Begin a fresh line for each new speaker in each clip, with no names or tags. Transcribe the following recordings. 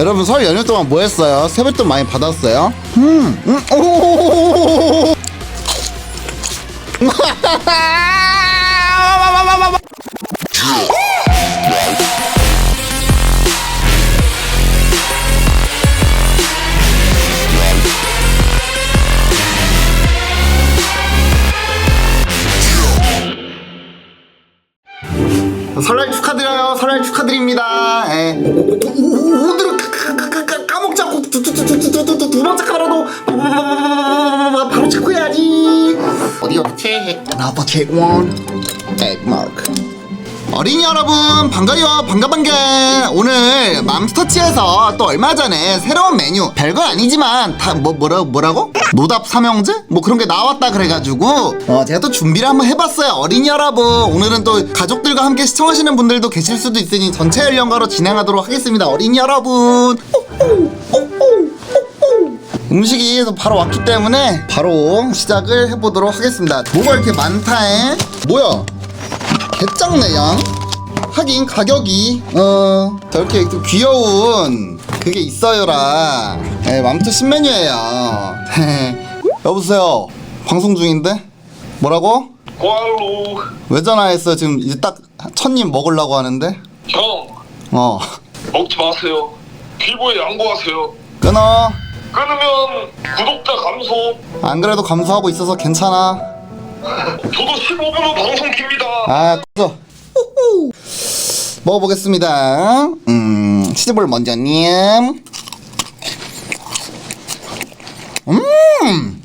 여러분 설 연휴 동안 뭐 했어요? 세뱃돈 많이 받았어요? 음, 음, 오. 설날 축하드려요. 설날 축하드립니다. 예. 않고 두, 두, 두, 두, 두, 두, 두, 두 번째 카라도 바로 체크해야지. 어디요? 체크. 나도 체크 원. 액마크. 어린이 여러분 반가요. 반가 반가 오늘 맘스터치에서 또 얼마 전에 새로운 메뉴. 별거 아니지만 다 뭐 뭐라 뭐라고? 노답 삼형제? 뭐 그런 게 나왔다 그래가지고 어 제가 또 준비를 한번 해봤어요. 어린이 여러분 오늘은 또 가족들과 함께 시청하시는 분들도 계실 수도 있으니 전체 연령가로 진행하도록 하겠습니다. 어린이 여러분. 음식이 바로 왔기 때문에 바로 시작을 해보도록 하겠습니다. 뭐가 이렇게 많다에? 뭐야 개짱네 양. 하긴 가격이 어 저렇게 좀 귀여운 그게 있어요라. 네, 맘트 신메뉴예요. 여보세요. 방송 중인데? 뭐라고?
꽈루.
왜 전화했어? 지금 이제 딱 첫입 먹으려고 하는데?
형.
어.
먹지 마세요. 피부에 양보하세요.
끊어.
끊으면 구독자 감소.
안 그래도 감수하고 있어서 괜찮아
저도 15분 후 방송 킵니다
아 꺼져 먹어보겠습니다 음 치즈볼 먼저 님 음!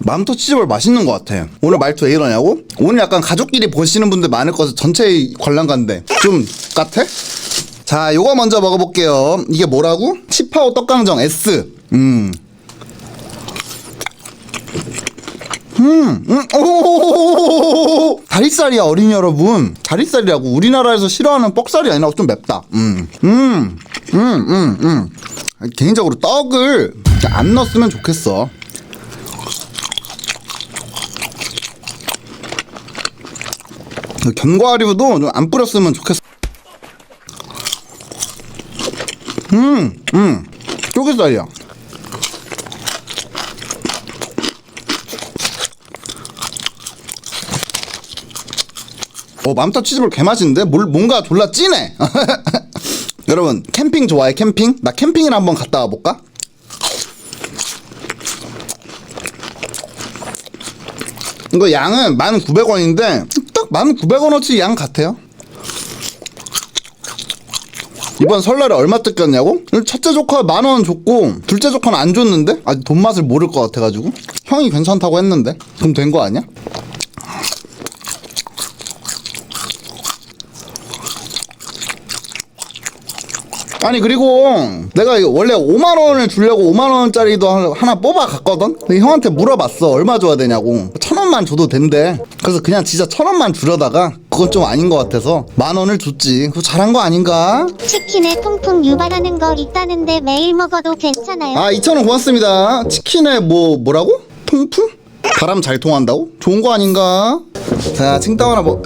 맘토 치즈볼 맛있는 것 같아. 오늘 말투 왜 이러냐고? 오늘 약간 가족끼리 보시는 분들 많을 것같아 전체 관람가인데 좀 같아? 자, 요거 먼저 먹어볼게요. 이게 뭐라고? 치파오 떡강정 S. 음. 다리살이야 어린이 여러분. 다리살이라고 우리나라에서 싫어하는 뻑살이 아니라 좀 맵다. 음, 음, 음, 음, 음. 개인적으로 떡을 안 넣었으면 좋겠어. 견과류도 좀 안 뿌렸으면 좋겠어. 음, 음, 쪼개살이야. 어, 맘타 치즈볼 개맛인데? 뭘, 뭔가 졸라 진해. 여러분, 캠핑 좋아해, 캠핑? 나 캠핑을 한번 갔다 와볼까? 이거 양은 1,900원인데, 딱 1,900원어치 양 같아요. 이번 설날에 얼마 뜯겼냐고? 첫째 조카 만 원 줬고 둘째 조카는 안 줬는데 아직 돈 맛을 모를 것 같아가지고 형이 괜찮다고 했는데 그럼 된 거 아니야? 아니 그리고 내가 원래 5만 원을 주려고 5만 원짜리도 하- 하나 뽑아 갔거든. 근데 형한테 물어봤어 얼마 줘야 되냐고. 천 원만 줘도 된대. 그래서 그냥 진짜 천 원만 주려다가 그건 좀 아닌 것 같아서 만 원을 줬지. 그거 잘한 거 아닌가?
치킨에 통풍 유발하는 거 있다는데 매일 먹어도 괜찮아요?
아 2천 원 고맙습니다. 치킨에 뭐 뭐라고? 통풍? 바람 잘 통한다고? 좋은 거 아닌가? 자 칭따오 하나 뭐.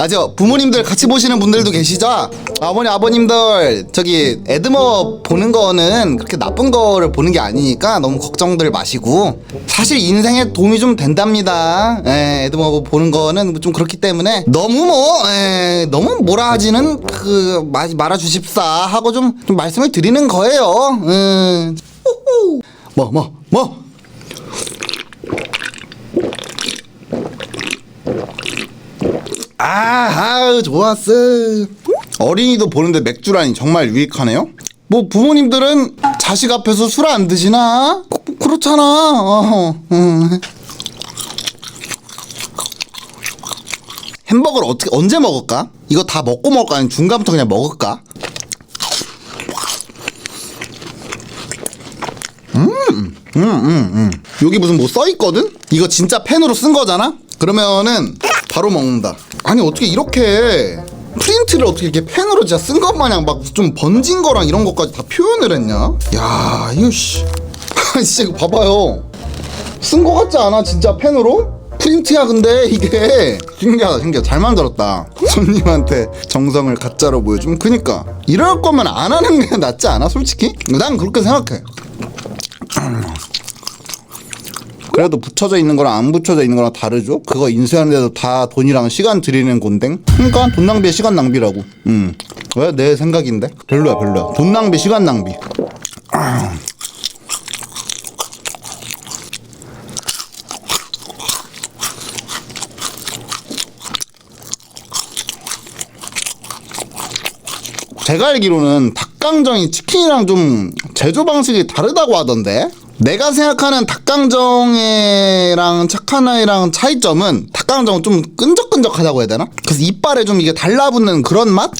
아저 부모님들 같이 보시는 분들도 계시죠? 아버님 아버님들 저기 에드머 보는 거는 그렇게 나쁜 거를 보는 게 아니니까 너무 걱정들 마시고 사실 인생에 도움이 좀 된답니다. 에, 에드머 보는 거는 좀 그렇기 때문에 너무 뭐 에, 너무 뭐라 하지는 그 마, 말아주십사 하고 좀, 좀 말씀을 드리는 거예요. 음. 뭐 뭐, 뭐. 아, 아우, 좋았어. 어린이도 보는데 맥주라니 정말 유익하네요. 뭐 부모님들은 자식 앞에서 술 안 드시나? 그- 그렇잖아. 어, 음. 햄버거를 어떻게 언제 먹을까? 이거 다 먹고 먹을까? 아니면 중간부터 그냥 먹을까? 음, 음, 여기 무슨 뭐 써 있거든? 이거 진짜 펜으로 쓴 거잖아? 그러면은 바로 먹는다. 아니 어떻게 이렇게 프린트를 어떻게 이렇게 펜으로 진짜 쓴 것 마냥 막 좀 번진 거랑 이런 것까지 다 표현을 했냐? 야, 이거 씨. 진짜 이거 봐봐요. 쓴 거 같지 않아? 진짜 펜으로? 프린트야 근데 이게 신기하다 신기하다 잘 만들었다 손님한테 정성을 가짜로 보여주면 그니까 이럴 거면 안 하는 게 낫지 않아 솔직히? 난 그렇게 생각해 그래도 붙여져 있는 거랑 안 붙여져 있는 거랑 다르죠? 그거 인쇄하는데도 다 돈이랑 시간 들이는 곤댕? 그러니까 돈 낭비에 시간 낭비라고 음. 왜? 내 생각인데? 별로야 별로야 돈 낭비 시간 낭비 제가 알기로는 닭강정이 치킨이랑 좀 제조 방식이 다르다고 하던데 내가 생각하는 닭강정이랑 착하나이랑 차이점은 닭강정은 좀 끈적끈적하다고 해야 되나? 그래서 이빨에 좀 이게 달라붙는 그런 맛?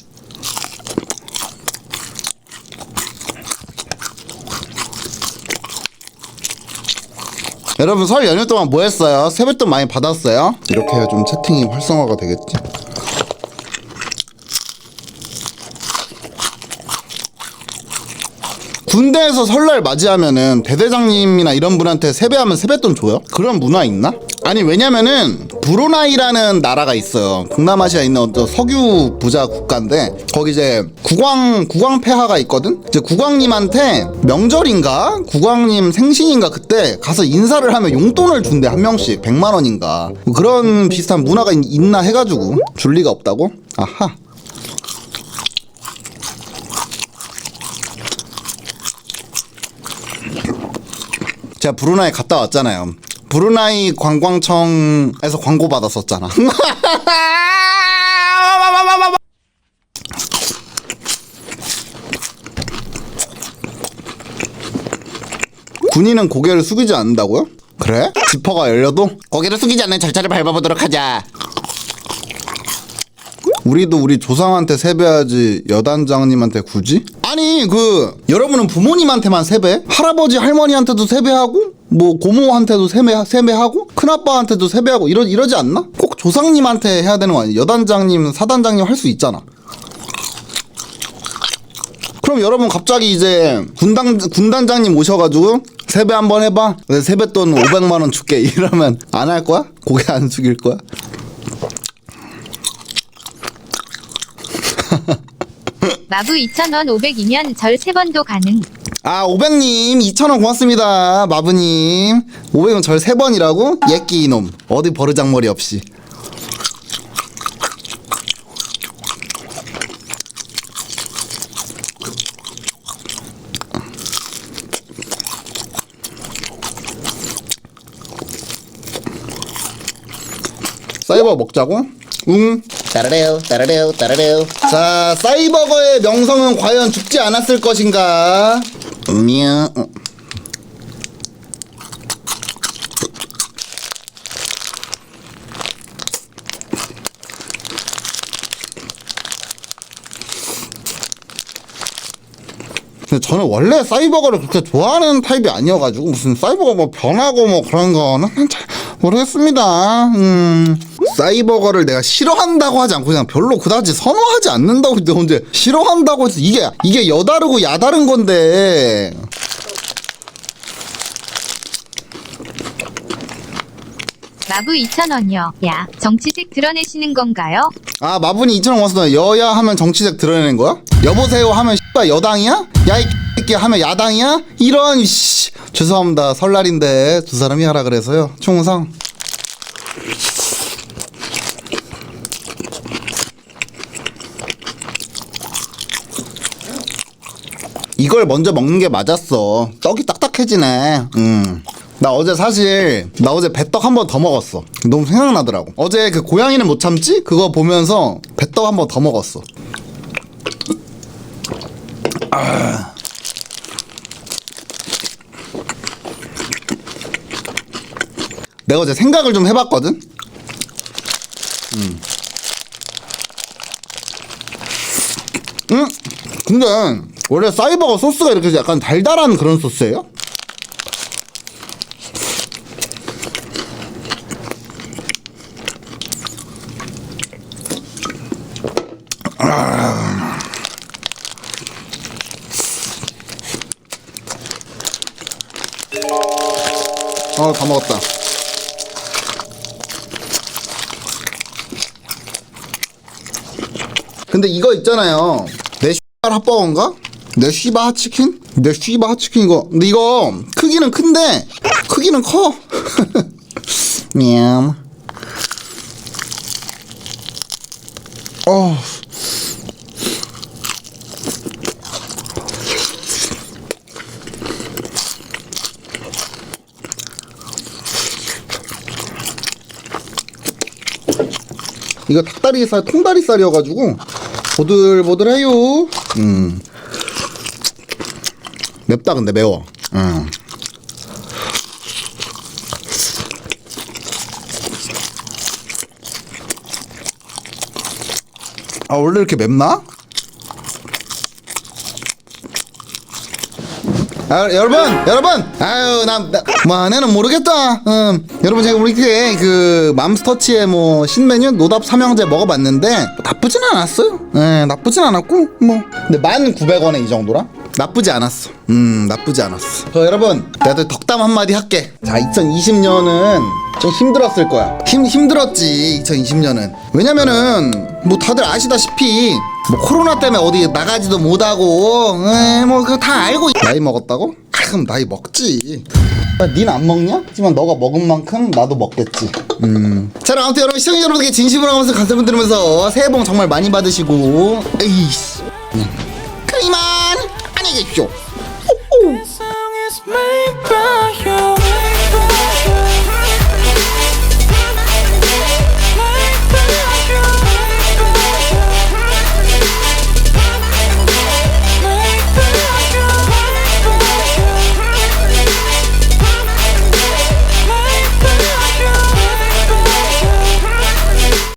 여러분 설 연휴 동안 뭐 했어요? 세뱃돈 많이 받았어요? 이렇게 해야 좀 채팅이 활성화가 되겠지 군대에서 설날 맞이하면은 대대장님이나 이런 분한테 세배하면 세뱃돈 줘요? 그런 문화 있나? 아니 왜냐면은 브루나이라는 나라가 있어요. 동남아시아에 있는 어떤 석유 부자 국가인데 거기 이제 국왕 국왕 폐하가 있거든. 이제 국왕님한테 명절인가 국왕님 생신인가 그때 가서 인사를 하면 용돈을 준대 한 명씩 100만 원인가 그런 비슷한 문화가 있, 있나 해가지고 줄 리가 없다고? 아하. 제가 브루나이 갔다 왔잖아요. 브루나이 관광청에서 광고 받았었잖아. 군인은 고개를 숙이지 않는다고요? 그래? 지퍼가 열려도 고개를 숙이지 않는 절차를 밟아보도록 하자. 우리도 우리 조상한테 세배하지 여단장님한테 굳이? 아니 그 여러분은 부모님한테만 세배? 할아버지 할머니한테도 세배하고 뭐 고모한테도 세배 세배하고 큰아빠한테도 세배하고 이러 이러지 않나? 꼭 조상님한테 해야 되는 거 아니야? 여단장님 사단장님 할 수 있잖아. 그럼 여러분 갑자기 이제 군단 군단장님 오셔가지고 세배 한번 해봐. 내 세뱃돈 500만 원 줄게 이러면 안 할 거야? 고개 안 숙일 거야?
마부 2,000원 500이면 절 3번도 가능.
아, 500님, 2,000원 고맙습니다. 마부님. 500원 절 3번이라고? 예끼 이놈. 어디 버르장머리 없이. 사이버 먹자고? 응. 따라래요, 따라래요, 따라래요. 자, 사이버거의 명성은 과연 죽지 않았을 것인가? 음이야. 어. 저는 원래 사이버거를 그렇게 좋아하는 타입이 아니어가지고 무슨 사이버거 뭐 변하고 뭐 그런 거는 잘 모르겠습니다. 음. 사이버거를 내가 싫어한다고 하지 않고 그냥 별로 그다지 선호하지 않는다고 근데 언제 싫어한다고 해서 이게 이게 여다르고 야다른 건데
마부 2,000원이요. 야, 정치색 드러내시는 건가요?
아 마분이 2천 원 왔어 여야 하면 정치적 드러내는 거야? 여보세요 하면 씨발 여당이야? 야이 새끼 하면 야당이야? 이런 씨 죄송합니다 설날인데 두 사람이 하라 그래서요 충성 이걸 먼저 먹는 게 맞았어. 떡이 딱딱해지네. 음. 나 어제 사실 나 어제 배떡 한 번 더 먹었어. 너무 생각나더라고. 어제 그 고양이는 못 참지? 그거 보면서 배떡 한 번 더 먹었어. 아. 내가 어제 생각을 좀 해봤거든. 음. 음. 근데 원래 사이버거 소스가 이렇게 약간 달달한 그런 소스예요? 아, 아 다 먹었다. 근데 이거 있잖아요. 내 X발 합법인가? 내 씨바 핫치킨? 내 씨바 핫치킨 이거. 근데 이거 크기는 큰데 크기는 커. 냠. 어. 이거 닭다리살, 통다리살이어가지고 보들보들해요. 음. 맵다 근데 매워. 음. 아 원래 이렇게 맵나? 아, 여러분, 여러분, 아유, 나, 나, 뭐, 나는 모르겠다. 음, 여러분, 제가 우리 그, 그, 맘스터치의 뭐, 신메뉴, 노답 삼형제 먹어봤는데, 뭐 나쁘진 않았어요. 예, 나쁘진 않았고, 뭐. 근데 만 900원에 이 정도라? 나쁘지 않았어. 음, 나쁘지 않았어. 저 여러분, 내가 덕담 한마디 할게. 자, 2020년은 좀 힘들었을 거야. 힘, 힘들었지, 2020년은. 왜냐면은, 뭐 다들 아시다시피, 뭐 코로나 때문에 어디 나가지도 못하고, 에이, 뭐 그거 다 알고. 나이 먹었다고? 아, 그럼 나이 먹지. 아, 닌안 먹냐? 하지만 너가 먹은 만큼 나도 먹겠지. 음. 자, 아무튼 여러분, 시청자 여러분께 진심으로 하면서 감사을 드리면서 새해 복 정말 많이 받으시고, 에이씨. 그만! 안녕히 계십시